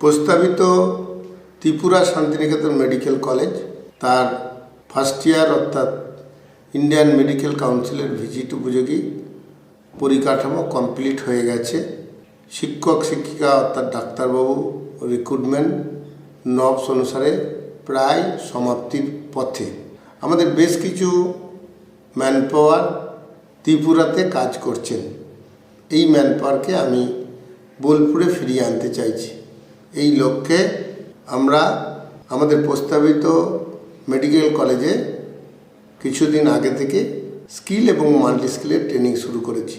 প্রস্তাবিত Tripura Santiniketan medical college, তার first year অর্থাৎ ইন্ডিয়ান মেডিকেল কাউন্সিলের ভিজিট উপযোগী পরিকাঠামো কমপ্লিট হয়ে গেছে। শিক্ষক, শিক্ষিকা অর্থাৎ ডাক্তারবাবু রিক্রুটমেন্ট নবস অনুসারে প্রায় সমাপ্তির পথে। আমাদের বেশ কিছু ম্যানপাওয়ার ত্রিপুরাতে কাজ করছেন। এই ম্যানপাওয়ারকে আমি বোলপুরে ফিরিয়ে আনতে চাইছি। এই লক্ষ্যে আমরা আমাদের প্রস্তাবিত মেডিকেল কলেজে কিছুদিন আগে থেকে স্কিল এবং মাল্টি স্কিলের ট্রেনিং শুরু করেছি।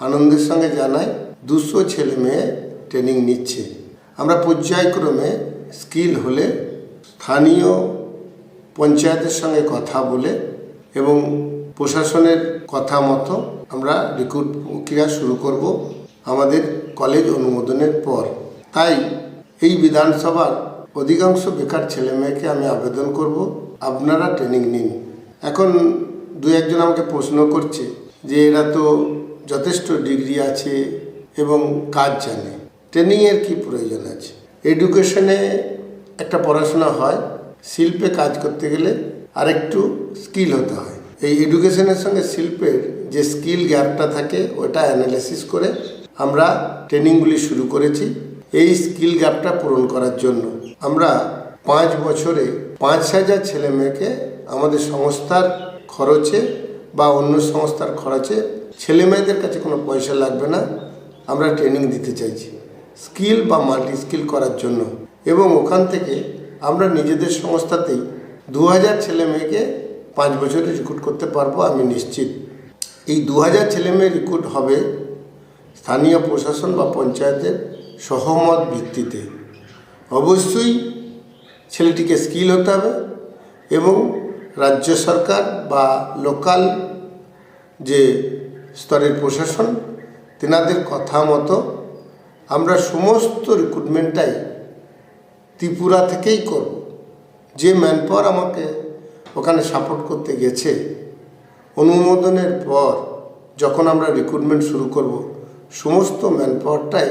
আনন্দের সঙ্গে জানাই, দুশো ছেলে মেয়ে ট্রেনিং নিচ্ছে। আমরা পর্যায়ক্রমে স্কিল হলে স্থানীয় পঞ্চায়েতের সঙ্গে কথা বলে এবং প্রশাসনের কথা মতো আমরা রিক্রুট প্রক্রিয়া শুরু করব আমাদের কলেজ অনুমোদনের পর। তাই এই বিধানসভার অধিকাংশ বেকার ছেলে মেয়েকে আমি আবেদন করব। আপনারা ট্রেনিং নিন। এখন দু একজন আমাকে প্রশ্ন করছে যে এরা তো যথেষ্ট ডিগ্রি আছে এবং কাজ জানে। ট্রেনিংয়ের কি প্রয়োজন আছে? এডুকেশনে একটা পড়াশোনা হয়, শিল্পে কাজ করতে গেলে আরেকটু স্কিল হতে হয়। এই এডুকেশনের সঙ্গে শিল্পের যে স্কিল গ্যাপটা থাকে, ওটা অ্যানালাইসিস করে আমরা ট্রেনিংগুলি শুরু করেছি। এই স্কিল গ্যাপটা পূরণ করার জন্য। আমরা পাঁচ বছরে পাঁচ হাজার ছেলে মেয়েকে আমাদের সংস্থার খরচে বা অন্য সংস্থার খরচে ছেলে মেয়েদের কাছে কোনো পয়সা লাগবে না। আমরা ট্রেনিং দিতে চাইছি। স্কিল বা মাল্টি স্কিল করার জন্য। এবং ওখান থেকে আমরা নিজেদের সংস্থাতেই দু হাজার ছেলে মেয়েকে পাঁচ বছরে রিক্রুট করতে পারব আমি নিশ্চিত। এই দু হাজার ছেলে মেয়ে রিক্রুট হবে স্থানীয় প্রশাসন বা পঞ্চায়েতের সহমত ভিত্তিতে। অবশ্যই ছেলেটিকে স্কিল হতে হবে এবং রাজ্য সরকার বা লোকাল যে স্তরের প্রশাসন, তেনাদের কথা মতো আমরা সমস্ত রিক্রুটমেন্টটাই ত্রিপুরা থেকেই করব। যে ম্যানপাওয়ার আমাকে ওখানে সাপোর্ট করতে গেছে, অনুমোদনের পর যখন আমরা রিক্রুটমেন্ট শুরু করব, সমস্ত ম্যানপাওয়ারটাই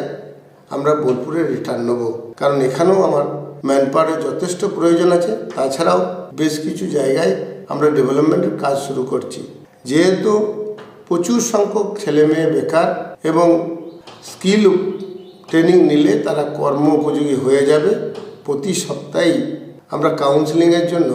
আমরা বোলপুরে রিটার্ন নেব। কারণ এখানেও আমার ম্যানপাওয়ারের যথেষ্ট প্রয়োজন আছে। তাছাড়াও বেশ কিছু জায়গায় আমরা ডেভেলপমেন্টের কাজ শুরু করছি। যেহেতু প্রচুর সংখ্যক ছেলে মেয়ে বেকার এবং স্কিল ট্রেনিং নিলে তারা কর্ম উপযোগী হয়ে যাবে। প্রতি সপ্তাহেই আমরা কাউন্সেলিংয়ের জন্য